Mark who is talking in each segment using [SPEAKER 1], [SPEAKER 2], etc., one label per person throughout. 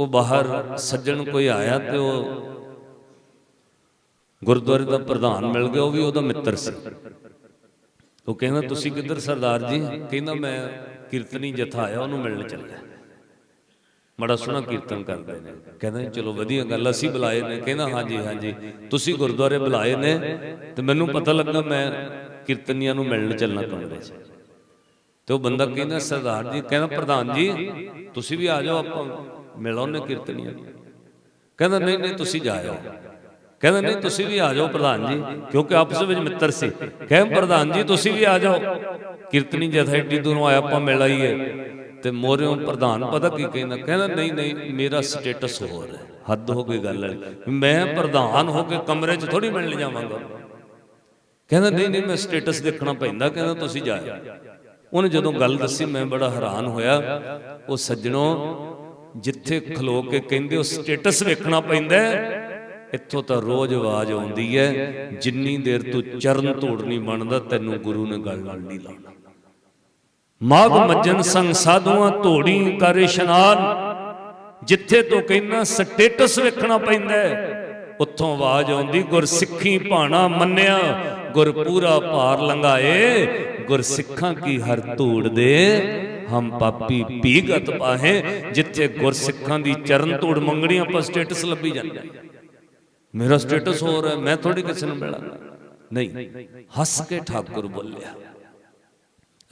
[SPEAKER 1] ਉਹ ਬਾਹਰ ਸੱਜਣ ਕੋਈ ਆਇਆ ਤੇ ਉਹ ਗੁਰਦੁਆਰੇ ਦਾ ਪ੍ਰਧਾਨ ਮਿਲ ਗਿਆ, ਉਹ ਵੀ ਉਹਦਾ ਮਿੱਤਰ ਸੀ। ਉਹ ਕਹਿੰਦਾ, ਤੁਸੀਂ ਕਿੱਧਰ ਸਰਦਾਰ ਜੀ? ਕਹਿੰਦਾ, ਮੈਂ ਕੀਰਤਨੀ ਜਥਾ ਆਇਆ, ਉਹਨੂੰ ਮਿਲਣ ਚੱਲਿਆ। ਬੜਾ ਸੋਹਣਾ ਕੀਰਤਨ ਕਰਦੇ ਨੇ। ਕਹਿੰਦਾ, ਚਲੋ ਵਧੀਆ ਗੱਲ, ਅਸੀਂ ਬੁਲਾਏ ਨੇ। ਕਹਿੰਦਾ, ਹਾਂਜੀ ਹਾਂਜੀ, ਤੁਸੀਂ ਗੁਰਦੁਆਰੇ ਬੁਲਾਏ ਨੇ ਤੇ ਮੈਨੂੰ ਪਤਾ ਲੱਗਾ ਮੈਂ ਕੀਰਤਨੀਆਂ ਨੂੰ ਮਿਲਣ ਚੱਲਣਾ ਕਮਰੇ 'ਚ ਤੇ ਉਹ ਬੰਦਾ ਕਹਿੰਦਾ, ਸਰਦਾਰ ਜੀ, ਕਹਿੰਦਾ, ਪ੍ਰਧਾਨ ਜੀ, ਤੁਸੀਂ ਵੀ ਆ ਜਾਓ, ਆਪਾਂ ਮਿਲੋ ਨੇ ਕੀਰਤਨੀਆਂ। ਕਹਿੰਦਾ, ਨਹੀਂ ਨਹੀਂ, ਤੁਸੀਂ ਜਾਇਓ। ਕਹਿੰਦਾ, ਨਹੀਂ, ਤੁਸੀਂ ਵੀ ਆ ਜਾਓ ਪ੍ਰਧਾਨ ਜੀ, ਕਿਉਂਕਿ ਆਪਸ ਵਿੱਚ ਮਿੱਤਰ ਸੀ। ਕਹਿੰਦਾ ਪ੍ਰਧਾਨ ਜੀ, ਤੁਸੀਂ ਵੀ ਆ ਜਾਓ। ਕੀਰਤਨੀ ਜਥਾ ਏਡੀ ਦੂਰੋਂ ਆਇਆ, ਆਪਾਂ ਮਿਲ ਆਈਏ ਤੇ ਮੋਰਿਓਂ ਪ੍ਰਧਾਨ ਪਤਾ ਕੀ ਕਹਿੰਦਾ ਕਹਿੰਦਾ, ਨਹੀਂ ਨਹੀਂ, ਮੇਰਾ ਸਟੇਟਸ ਹੋਰ ਹੈ। ਹੱਦ ਹੋ ਗਈ ਗੱਲ ਵਾਲੀ। ਮੈਂ ਪ੍ਰਧਾਨ ਹੋ ਕੇ ਕਮਰੇ 'ਚ ਥੋੜੀ ਮਿਲਣ ਜਾਵਾਂਗਾ। ਕਹਿੰਦਾ, ਨਹੀਂ ਨਹੀਂ, ਮੈਂ ਸਟੇਟਸ ਦੇਖਣਾ ਪੈਂਦਾ। ਕਹਿੰਦਾ, ਤੁਸੀਂ ਜਾਇਓ। ਉਹਨੇ ਜਦੋਂ ਗੱਲ ਦੱਸੀ, ਮੈਂ ਬੜਾ ਹੈਰਾਨ ਹੋਇਆ। ਉਹ ਸੱਜਣੋ ਜਿੱਥੇ ਖਲੋ ਕੇ ਕਹਿੰਦੇ ਉਹ ਸਟੇਟਸ ਵੇਖਣਾ ਪੈਂਦਾ ਇੱਥੋਂ ਤਾਂ ਰੋਜ਼ ਆਵਾਜ਼ ਆਉਂਦੀ ਹੈ, ਜਿੰਨੀ ਦੇਰ ਤੂੰ ਚਰਨ ਧੂੜ ਨਹੀਂ ਬਣਦਾ, ਤੈਨੂੰ ਗੁਰੂ ਨੇ ਗੱਲ ਨਾਲ ਨਹੀਂ ਲਾਉਣਾ। ਮਾਗ ਮੱਜਨ ਸੰਗ ਸਾਧੂਆਂ ਧੋੜੀ ਕਰ ਇਸ਼ਨਾਨ, ਜਿੱਥੇ ਤੂੰ ਕਹਿੰਦਾ ਸਟੇਟਸ ਵੇਖਣਾ ਪੈਂਦਾ ਉੱਥੋਂ ਆਵਾਜ਼ ਆਉਂਦੀ, ਗੁਰਸਿੱਖੀ ਭਾਣਾ ਮੰਨਿਆ, ਗੁਰਪੂਰਾ ਭਾਰ ਲੰਘਾਏ, ਗੁਰਸਿੱਖਾਂ ਕੀ ਹਰ ਧੂੜ ਦੇ ਹਮ ਪਾਪੀ ਪੀਗਤ ਪਾਹੇ, ਜਿੱਥੇ ਗੁਰ ਦੀ ਚਰਨ ਧੂੜ ਮੰਗਣੀ ਆਪਾਂ ਸਟੇਟਸ ਲੱਭੀ ਜਾਂਦੇ। ਮੇਰਾ ਸਟੇਟਸ ਹੋਰ ਹੈ, ਮੈਂ ਥੋੜੀ ਕਿਸੇ ਨੂੰ ਮਿਲਾਂਗਾ ਨਹੀਂ, ਹੱਸ ਕੇ ਠਾਕੁਰ ਬੋਲਿਆ।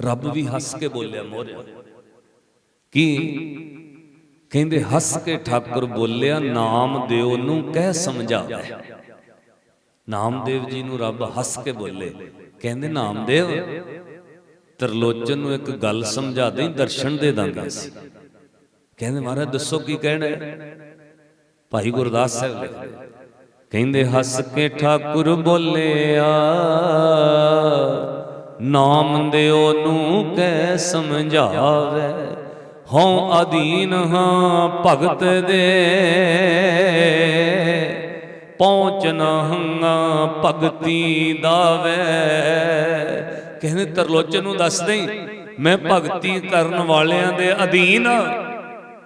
[SPEAKER 1] ਰੱਬ ਵੀ ਹੱਸ ਕੇ ਬੋਲਿਆ, ਮੋਰਿਆ। ਕੀ? ਕਹਿੰਦੇ, ਹੱਸ ਕੇ ਠਾਕੁਰ ਬੋਲਿਆ, ਨਾਮ ਦਿਓ ਨੂੰ ਕਹਿ ਸਮਝਾਵੇ। ਨਾਮਦੇਵ ਜੀ ਨੂੰ ਰੱਬ ਹੱਸ ਕੇ ਬੋਲੇ। ਕਹਿੰਦੇ, ਨਾਮਦੇਵ ਤਰਲੋਚਨ ਨੂੰ ਇੱਕ ਗੱਲ ਸਮਝਾ ਦੇ ਦਰਸ਼ਨ ਦੇ ਦਾਂਗੇ। ਅਸੀਂ ਕਹਿੰਦੇ ਮਹਾਰਾਜ, ਦੱਸੋ ਕੀ ਕਹਿਣਾ ਹੈ? ਭਾਈ ਗੁਰਦਾਸ ਸਾਹਿਬ ਲਿਖਦੇ ਕਹਿੰਦੇ, ਹੱਸ ਕੇ ਠਾਕੁਰ ਬੋਲਿਆ, ਨਾਮ ਦਿਓ ਨੂੰ ਕੈ ਸਮਝਾਵੇ, ਹਉ ਅਧੀਨ ਹਾਂ ਭਗਤ ਦੇ। ਪਹੁੰਚ ਨਾ ਹੰਗਾ ਭਗਤੀ ਦਾਵੇ। ਕਹਿੰਦੇ ਤਰਲੋਚਨ ਨੂੰ ਦੱਸ ਦੇਈ? ਮੈਂ ਭਗਤੀ ਕਰਨ ਵਾਲਿਆਂ ਦੇ ਅਧੀਨ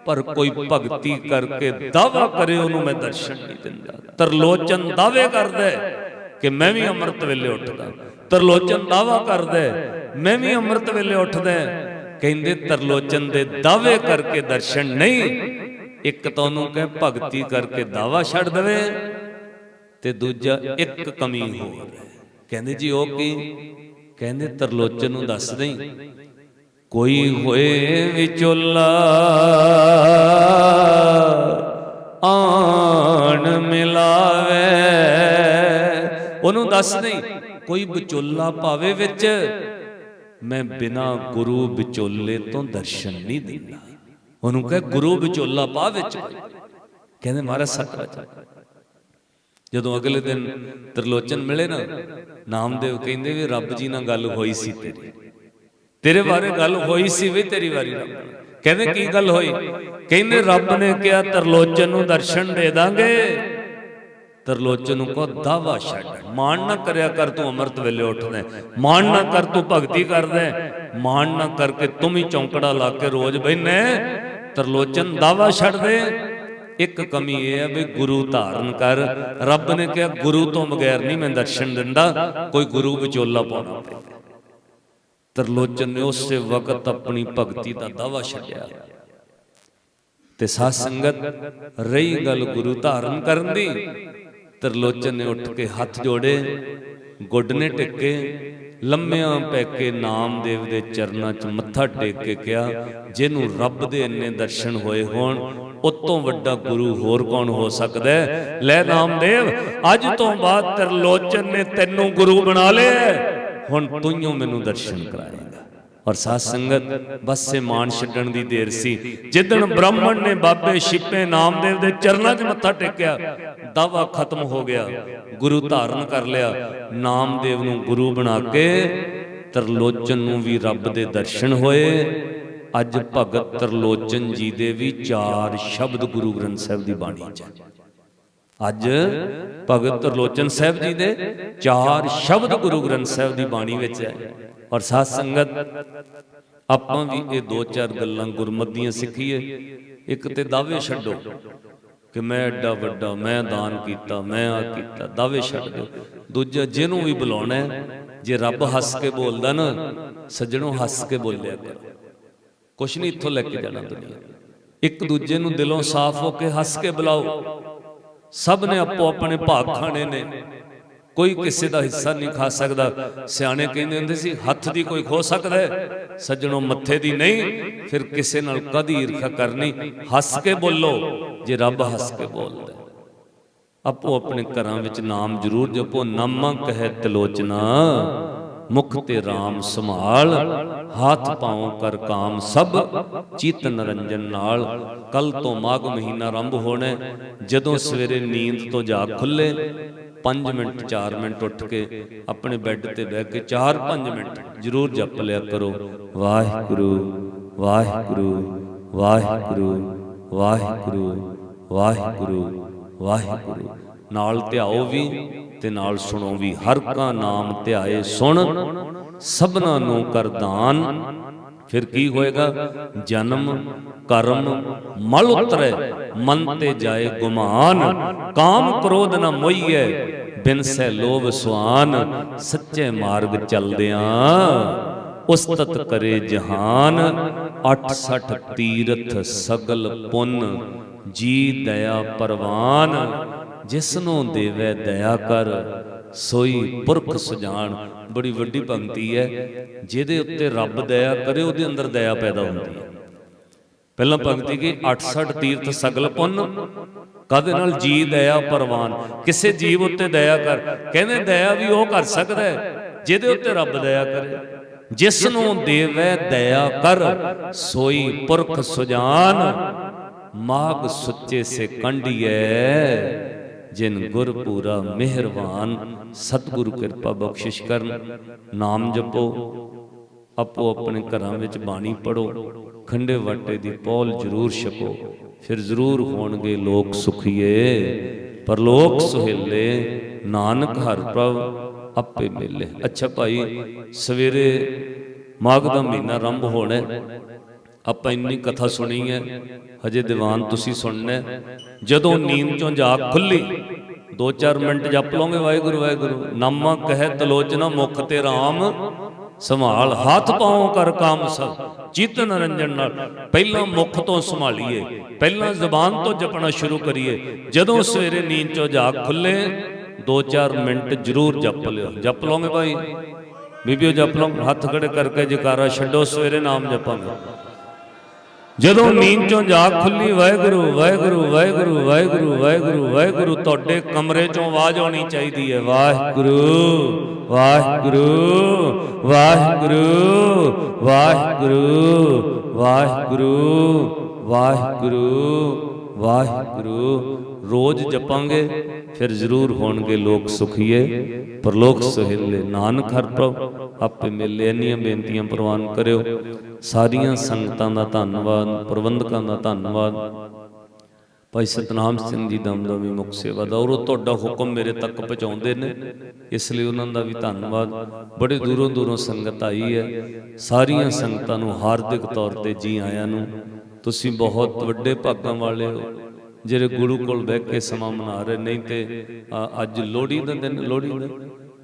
[SPEAKER 1] ਪਰ ਕੋਈ ਭਗਤੀ ਕਰਕੇ ਦਾਵਾ ਕਰੇ, ਉਹਨੂੰ ਮੈਂ ਦਰਸ਼ਨ ਨਹੀਂ ਦਿੰਦਾ। ਤਰਲੋਚਨ ਦਾਅਵੇ ਕਰਦਾ ਕਿ ਮੈਂ ਵੀ ਅੰਮ੍ਰਿਤ ਵੇਲੇ ਉੱਠਦਾ। ਤਰਲੋਚਨ ਦਾਵਾ ਕਰਦਾ ਮੈਂ ਵੀ ਅੰਮ੍ਰਿਤ ਵੇਲੇ ਉੱਠਦਾ ਕਹਿੰਦੇ ਤਰਲੋਚਨ ਦੇ ਦਾਅਵੇ ਕਰਕੇ ਦਰਸ਼ਨ ਨਹੀਂ। ਇੱਕ ਤਾਂ ਉਹਨੂੰ ਕਹੇ, ਭਗਤੀ ਕਰਕੇ ਦਾਵਾ ਛੱਡ ਦੇਵੇ। ਤੇ ਦੂਜਾ, ਇੱਕ ਕਮੀ ਹੋਰ ਹੈ। ਕਹਿੰਦੇ ਜੀ, ਉਹ ਕੀ? ਕਹਿੰਦੇ ਤਰਲੋਚਨ ਨੂੰ ਦੱਸ ਦੇਈ। ਕੋਈ ਹੋਏ ਵਿਚੋਲਾ ਆਣ ਮਿਲਾਵੇ। ਉਹਨੂੰ ਦੱਸ ਨਹੀਂ ਕੋਈ ਵਿਚੋਲਾ ਪਾਵੇ ਵਿੱਚ। ਮੈਂ ਬਿਨਾ ਗੁਰੂ ਵਿਚੋਲੇ ਤੋਂ ਦਰਸ਼ਨ ਨਹੀਂ ਦਿੰਦਾ। ਉਹਨੂੰ ਕਹੇ ਗੁਰੂ ਵਿਚੋਲਾ ਪਾ ਵਿੱਚ। ਕਹਿੰਦੇ ਮਹਾਰਾਜ ਸੱਚ। ਜਦੋਂ ਅਗਲੇ ਦਿਨ ਤਰਲੋਚਨ ਮਿਲੇ ਨਾ, ਨਾਮਦੇਵ ਕਹਿੰਦੇ ਵੀ ਰੱਬ ਜੀ ਨਾਲ ਗੱਲ ਹੋਈ ਸੀ ਤੇਰੀ। ਤੇਰੇ ਬਾਰੇ ਗੱਲ ਹੋਈ ਸੀ ਵੀ ਤੇਰੀ ਵਾਰੀ ਰੱਬ ਕਹਿੰਦੇ, ਕੀ ਗੱਲ ਹੋਈ? ਕਹਿੰਦੇ, ਰੱਬ ਨੇ ਕਿਹਾ, ਤਰਲੋਚਨ ਨੂੰ ਦਰਸ਼ਨ ਦੇ ਦਾਂਗੇ। ਤਰਲੋਚਨ ਨੂੰ ਕੋ ਦਾਵਾ ਛੱਡ। ਮਾਣ ਨਾ ਕਰਿਆ ਕਰ ਤੂੰ ਅੰਮ੍ਰਿਤ ਵੇਲੇ ਉੱਠਦਾ। ਮਾਣ ਨਾ ਕਰ ਤੂੰ ਭਗਤੀ ਕਰਦਾ। ਮਾਣ ਨਾ ਕਰਕੇ ਤੂੰ ਵੀ ਚੌਂਕੜਾ ਲਾ ਕੇ ਰੋਜ਼ ਬੈਨੇ ਤਰਲੋਚਨ ਦਾਵਾ ਛੱਡ ਦੇ ਇੱਕ ਕਮੀ ਇਹ ਹੈ ਵੀ ਗੁਰੂ ਧਾਰਨ ਕਰ। ਰੱਬ ਨੇ ਕਿਹਾ ਗੁਰੂ ਤੋਂ ਬਗੈਰ ਨਹੀਂ ਮੈਂ ਦਰਸ਼ਨ ਦਿੰਦਾ, ਕੋਈ ਗੁਰੂ ਵਿਚੋਲਾ ਪਾਉਣਾ ਪੈਂਦਾ ਤਰਲੋਚਨ ਨੇ ਉਸੇ ਵਕਤ ਆਪਣੀ ਭਗਤੀ ਦਾ ਦਾਵਾ ਛੱਡਿਆ। ਤੇ ਸਾਧ ਸੰਗਤ, ਰਹੀ ਗੱਲ ਗੁਰੂ ਧਾਰਨ ਕਰਨ ਦੀ, ਤਰਲੋਚਨ ਨੇ ਉੱਠ ਕੇ ਹੱਥ ਜੋੜੇ, ਗੁੱਡ ਨੇ ਟਿੱਕੇ, ਲੰਮਿਆਂ ਪੈ ਕੇ ਨਾਮਦੇਵ ਦੇ ਚਰਨਾਂ 'ਚ ਮੱਥਾ ਟੇਕ ਕੇ ਕਿਹਾ, ਜਿਹਨੂੰ ਰੱਬ ਦੇ ਇੰਨੇ ਦਰਸ਼ਨ ਹੋਏ ਹੋਣ ਉਤੋਂ ਵੱਡਾ ਗੁਰੂ ਹੋਰ ਕੌਣ ਹੋ ਸਕਦਾ ਹੈ? ਲੈ ਨਾਮਦੇਵ, ਅੱਜ ਤੋਂ ਬਾਅਦ ਤਰਲੋਚਨ ਨੇ ਤੈਨੂੰ ਗੁਰੂ ਬਣਾ ਲਿਆ ਹੁਣ ਤੂੰ ਮੈਨੂੰ ਦਰਸ਼ਨ ਕਰਾਏਗਾ। ਔਰ ਸਾਧ ਸੰਗਤ, ਬਸੇ ਮਾਨ ਛੱਡਣ ਦੀ ਦੇਰ ਸੀ। ਜਿੱਦਣ ਬ੍ਰਾਹਮਣ ਨੇ ਬਾਬੇ ਸ਼ਿਪੇ ਨਾਮਦੇਵ ਦੇ ਚਰਨਾਂ 'ਚ ਮੱਥਾ ਟੇਕਿਆ, ਦਾਵਾ ਖਤਮ ਹੋ ਗਿਆ। ਗੁਰੂ ਧਾਰਨ ਕਰ ਲਿਆ। ਨਾਮਦੇਵ ਨੂੰ ਗੁਰੂ ਬਣਾ ਕੇ ਤਰਲੋਚਨ ਨੂੰ ਵੀ ਰੱਬ ਦੇ ਦਰਸ਼ਨ ਹੋਏ। ਅੱਜ ਭਗਤ ਤਰਲੋਚਨ ਜੀ ਦੇ ਵੀ ਚਾਰ ਸ਼ਬਦ ਗੁਰੂ ਗ੍ਰੰਥ ਸਾਹਿਬ ਦੀ ਬਾਣੀ 'ਚ ਅੱਜ ਭਗਤ ਤਰਲੋਚਨ ਸਾਹਿਬ ਜੀ ਦੇ ਚਾਰ ਸ਼ਬਦ ਗੁਰੂ ਗ੍ਰੰਥ ਸਾਹਿਬ ਦੀ ਬਾਣੀ ਵਿੱਚ ਹੈ। ਔਰ ਸਾਧ ਸੰਗਤ, ਆਪਾਂ ਵੀ ਇਹ ਦੋ ਚਾਰ ਗੱਲਾਂ ਗੁਰਮਤਿ ਦੀਆਂ ਸਿੱਖੀਏ। ਇੱਕ ਤੇ ਦਾਅਵੇ ਛੱਡੋ ਕਿ ਮੈਂ ਐਡਾ ਵੱਡਾ, ਮੈਂ ਦਾਨ ਕੀਤਾ, ਮੈਂ ਆ ਕੀਤਾ, ਦਾਅਵੇ ਛੱਡ ਦਿਓ। ਦੂਜਾ, ਜਿਹਨੂੰ ਵੀ ਬੁਲਾਉਣਾ ਜੇ ਰੱਬ ਹੱਸ ਕੇ ਬੋਲਦਾ ਨਾ, ਸੱਜਣੋਂ ਹੱਸ ਕੇ ਬੋਲਿਆ ਕਰੋ। ਕੁਛ ਨਹੀਂ ਇੱਥੋਂ ਲੈ ਕੇ ਜਾਣਾ ਦੁਨੀਆ। ਇੱਕ ਦੂਜੇ ਨੂੰ ਦਿਲੋਂ ਸਾਫ਼ ਹੋ ਕੇ ਹੱਸ ਕੇ ਬੁਲਾਓ। ਸਭ ਨੇ ਆਪੋ ਆਪਣੇ ਭਾਗ ਖਾਣੇ ਨੇ। ਕੋਈ ਕਿਸੇ ਦਾ ਹਿੱਸਾ ਨਹੀਂ ਖਾ ਸਕਦਾ। ਸਿਆਣੇ ਕਹਿੰਦੇ ਹੁੰਦੇ ਸੀ ਹੱਥ ਦੀ ਕੋਈ ਖੋ ਸਕਦਾ ਹੈ, ਸੱਜਣੋਂ ਮੱਥੇ ਦੀ ਨਹੀਂ ਫਿਰ ਕਿਸੇ ਨਾਲ ਕਦੀ ਈਰਖਾ ਕਰਨੀ। ਹੱਸ ਕੇ ਬੋਲੋ ਜੇ ਰੱਬ ਹੱਸ ਕੇ ਬੋਲਦਾ ਆਪੋ ਆਪਣੇ ਘਰਾਂ ਵਿੱਚ ਨਾਮ ਜ਼ਰੂਰ ਜਪੋ। ਨਾਮਾ ਕਹੈ ਤਿਲੋਚਨਾ। ਮੁਖ ਤੇ RAM ਸੰਭਾਲ, ਹੱਥ ਪਾਉ ਕਰ ਕਾਮ ਸਭ, ਚਿਤ ਨਰੰਜਨ ਨਾਲ। ਕੱਲ ਤੋਂ ਮਾਘ ਮਹੀਨਾ ਆਰੰਭ ਹੋਣਾ ਜਦੋਂ ਸਵੇਰੇ ਨੀਂਦ ਤੋਂ ਜਾਗ ਖੁੱਲੇ 5 ਮਿੰਟ 4 ਮਿੰਟ ਉੱਠ ਕੇ ਆਪਣੇ ਬੈੱਡ ਤੇ ਬਹਿ ਕੇ 4-5 ਮਿੰਟ ਜ਼ਰੂਰ ਜਪ ਲਿਆ ਕਰੋ। ਵਾਹਿਗੁਰੂ ਵਾਹਿਗੁਰੂ ਵਾਹਿਗੁਰੂ ਵਾਹਿਗੁਰੂ ਵਾਹਿਗੁਰੂ ਵਾਹਿਗੁਰੂ। ਨਾਲ ਧਿਆਓ ਵੀ। ਤੇ ਨਾਲ ਸੁਣੋ ਵੀ ਹਰ ਕਾ ਨਾਮ ਧਿਆਏ ਸੁਣ, ਸਭਨਾ ਨੂੰ ਕਰਦਾਨ ਫਿਰ ਕੀ ਹੋਏਗਾ? ਜਨਮ, ਕਰਮ, ਮਲ ਉਤਰੈ, ਮਨ ਤੇ ਜਾਏ ਗੁਮਾਨ। ਕਾਮ ਕ੍ਰੋਧ ਨ ਮੋਈਐ ਬਿਨ ਸੈ ਲੋਭ ਸੁਆਨ। ਸੱਚੇ ਮਾਰਗ ਚਲਦਿਆਂ ਉਸਤਤ ਕਰੇ ਜਹਾਨ। 68 ਤੀਰਥ ਸਗਲ ਪੁੰਨ, ਜੀ ਦਇਆ ਪਰਵਾਨ। ਜਿਸ ਨੂੰ ਦੇਵੇ ਦਇਆ ਕਰ, ਸੋਈ ਪੁਰਖ ਸੁਜਾਨ ਬੜੀ ਵੱਡੀ ਪੰਕਤੀ ਹੈ। ਜਿਹਦੇ ਉੱਤੇ ਰੱਬ ਦਇਆ ਕਰੇ, ਉਹਦੇ ਅੰਦਰ ਦਇਆ ਪੈਦਾ ਹੁੰਦੀ ਹੈ। ਪਹਿਲਾਂ ਪੰਕਤੀ ਕੀ? 68 ਤੀਰਥ ਸਗਲ ਪੁੰਨ। ਕਾਦੇ ਨਾਲ? ਜੀ ਦਇਆ ਪਰਵਾਨ। ਕਿਸੇ ਜੀਵ ਉੱਤੇ ਦਇਆ ਕਰ। ਕਹਿੰਦੇ ਦਇਆ ਵੀ ਉਹ ਕਰ ਸਕਦਾ ਹੈ, ਜਿਹਦੇ ਉੱਤੇ ਰੱਬ ਦਇਆ ਕਰੇ। ਜਿਸ ਨੂੰ ਦੇਵੇ ਦਇਆ ਕਰ, ਸੋਈ ਪੁਰਖ ਸੁਜਾਨ ਮਾਗ ਸੁੱਚੇ ਸੇ ਕੰਢੀਐ ਜਿਨ ਗੁਰ ਪੂਰਾ ਮਿਹਰਬਾਨ, ਸਤਿਗੁਰੂ ਕਿਰਪਾ ਬਖਸ਼ਿਸ਼ ਕਰਨ, ਨਾਮ ਜਪੋ, ਆਪੋ ਆਪਣੇ ਘਰਾਂ ਵਿੱਚ ਬਾਣੀ ਪੜੋ ਖੰਡੇ ਵਾਟੇ ਦੀ ਪੌਲ ਜ਼ਰੂਰ ਛਕੋ, ਫਿਰ ਜ਼ਰੂਰ ਹੋਣਗੇ ਲੋਕ ਸੁਖੀਏ। ਪਰਲੋਕ ਸੁਹੇਲੇ, ਨਾਨਕ ਹਰ ਪ੍ਰਭ, ਆਪੇ ਮਿਲੇ। ਅੱਛਾ ਭਾਈ, ਸਵੇਰੇ ਮਾਘ ਦਾ ਮਹੀਨਾ ਆਰੰਭ ਹੋਣਾ ਆਪਾਂ ਇੰਨੀ ਕਥਾ ਸੁਣੀ ਹੈ। ਹਜੇ ਦੀਵਾਨ ਤੁਸੀਂ ਸੁਣਨਾ ਜਦੋਂ ਨੀਂਦ ਚੋਂ ਜਾਗ ਖੁੱਲੀ 2-4 ਮਿੰਟ ਜਪ ਲਓਗੇ, ਵਾਹਿਗੁਰੂ ਵਾਹਿਗੁਰੂ। ਨਾਮਾ ਕਹਿ ਤਲੋਚਨਾ, ਮੁਖ ਤੇ RAM ਸੰਭਾਲ, ਹੱਥ ਪਾਉ ਕਰ ਕਾਮ ਸਭ, ਚਿਤ ਨਰੰਜਨ ਨਾਲ। ਪਹਿਲਾਂ ਮੁਖ ਤੋਂ ਸੰਭਾਲੀਏ, ਪਹਿਲਾਂ ਜ਼ਬਾਨ ਤੋਂ ਜਪਣਾ ਸ਼ੁਰੂ ਕਰੀਏ। ਜਦੋਂ ਸਵੇਰੇ ਨੀਂਦ ਚੋਂ ਜਾਗ ਖੁੱਲੇ 2-4 ਮਿੰਟ ਜ਼ਰੂਰ ਜਪ ਲਿਓ। ਜਪ ਲਓਗੇ ਭਾਈ? ਬੀਬੀਓ, ਜਪ ਲਓ। ਹੱਥ ਖੜੇ ਕਰਕੇ ਜਕਾਰਾ ਛੱਡੋ, ਸਵੇਰੇ ਨਾਮ ਜਪਾਂਗੇ। ਜਦੋਂ ਨੀਂਦ ਚੋਂ ਜਾਗ ਖੁੱਲੀ ਵਾਹਿਗੁਰੂ ਵਾਹਿਗੁਰੂ ਵਾਹਿਗੁਰੂ ਵਾਹਿਗੁਰੂ ਵਾਹਿਗੁਰੂ ਵਾਹਿਗੁਰੂ ਤੁਹਾਡੇ ਕਮਰੇ ਚੋਂ ਆਵਾਜ਼ ਆਉਣੀ ਚਾਹੀਦੀ ਹੈ ਵਾਹਿਗੁਰੂ ਵਾਹਿਗੁਰੂ ਵਾਹਿਗੁਰੂ ਵਾਹਿਗੁਰੂ ਵਾਹਿਗੁਰੂ ਵਾਹਿਗੁਰੂ ਵਾਹਿਗੁਰੂ ਰੋਜ਼ ਜਪਾਂਗੇ ਫਿਰ ਜ਼ਰੂਰ ਹੋਣਗੇ ਲੋਕ ਸੁਖੀਏ ਪਰਲੋਕ ਸੁਹੇਲੇ ਨਾਨਕ ਹਰ ਪ੍ਰਭ ਆਪੇ ਮਿਲੇ ਇੰਨੀਆਂ ਬੇਨਤੀਆਂ ਪ੍ਰਵਾਨ ਕਰਿਓ। ਸਾਰੀਆਂ ਸੰਗਤਾਂ ਦਾ ਧੰਨਵਾਦ, ਪ੍ਰਬੰਧਕਾਂ ਦਾ ਧੰਨਵਾਦ। ਭਾਈ ਸਤਨਾਮ ਸਿੰਘ ਜੀ ਦਮਦਮੀ ਮੁਖ ਸੇਵਾ ਦਾ ਔਰ ਉਹ ਤੁਹਾਡਾ ਹੁਕਮ ਮੇਰੇ ਤੱਕ ਪਹੁੰਚਾਉਂਦੇ ਨੇ। ਇਸ ਲਈ ਉਹਨਾਂ ਦਾ ਵੀ ਧੰਨਵਾਦ। ਬੜੇ ਦੂਰੋਂ ਦੂਰੋਂ ਸੰਗਤ ਆਈ ਹੈ। ਸਾਰੀਆਂ ਸੰਗਤਾਂ ਨੂੰ ਹਾਰਦਿਕ ਤੌਰ ਤੇ ਜੀ ਆਇਆਂ ਨੂੰ। ਤੁਸੀਂ ਬਹੁਤ ਵੱਡੇ ਭਾਗਾਂ ਵਾਲੇ ਹੋ। ਜਿਹੜੇ ਗੁਰੂ ਕੋਲ ਬਹਿ ਕੇ ਸਮਾਂ ਮਨਾ ਰਹੇ, ਨਹੀਂ ਤੇ ਅੱਜ ਲੋਹੜੀ ਦਾ ਦਿਨ, ਲੋਹੜੀ ਦਾ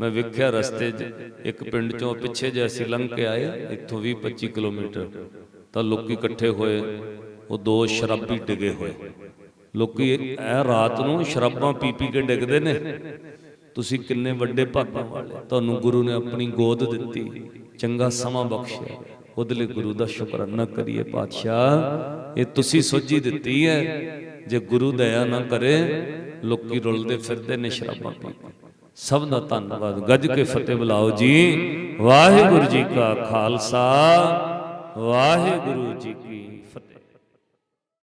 [SPEAKER 1] ਮੈਂ ਵੇਖਿਆ ਰਸਤੇ 'ਚ, ਇੱਕ ਪਿੰਡ ਚੋਂ ਪਿੱਛੇ ਜੇ ਅਸੀਂ ਲੰਘ ਕੇ ਆਏ, ਇੱਥੋਂ 20 25 ਕਿਲੋਮੀਟਰ। ਤਾਂ ਲੋਕੀ ਇਕੱਠੇ ਹੋਏ, ਉਹ ਦੋ ਸ਼ਰਾਬੀ ਡਿਗੇ ਹੋਏ। ਲੋਕੀ ਇਹ ਰਾਤ ਨੂੰ ਸ਼ਰਾਬਾਂ ਪੀ ਪੀ ਕੇ ਡਿੱਗਦੇ ਨੇ। ਤੁਸੀਂ ਕਿੰਨੇ ਵੱਡੇ ਭਾਗਾਂ ਵਾਲੇ। ਤੁਹਾਨੂੰ ਗੁਰੂ ਨੇ ਆਪਣੀ ਗੋਦ ਦਿੱਤੀ, ਚੰਗਾ ਸਮਾਂ ਬਖਸ਼ਿਆ। ਉਹਦੇ ਲਈ ਗੁਰੂ ਦਾ ਸ਼ੁਕਰਾਨਾ ਕਰੀਏ ਪਾਤਸ਼ਾਹ। ਇਹ ਤੁਸੀਂ ਸੋਝੀ ਦਿੱਤੀ ਹੈ। ਜੇ ਗੁਰੂ ਦਇਆ ਨਾ ਕਰੇ, ਲੋਕੀ ਰੁਲਦੇ ਫਿਰਦੇ ਨੇ ਸ਼ਰਾਬਾਂ ਪੀ ਕੇ। ਸਭ ਦਾ ਧੰਨਵਾਦ। ਗੱਜ ਕੇ ਫਤਿਹ ਬੁਲਾਓ ਜੀ। ਵਾਹਿਗੁਰੂ ਜੀ ਕਾ ਖਾਲਸਾ। ਵਾਹਿਗੁਰੂ ਜੀ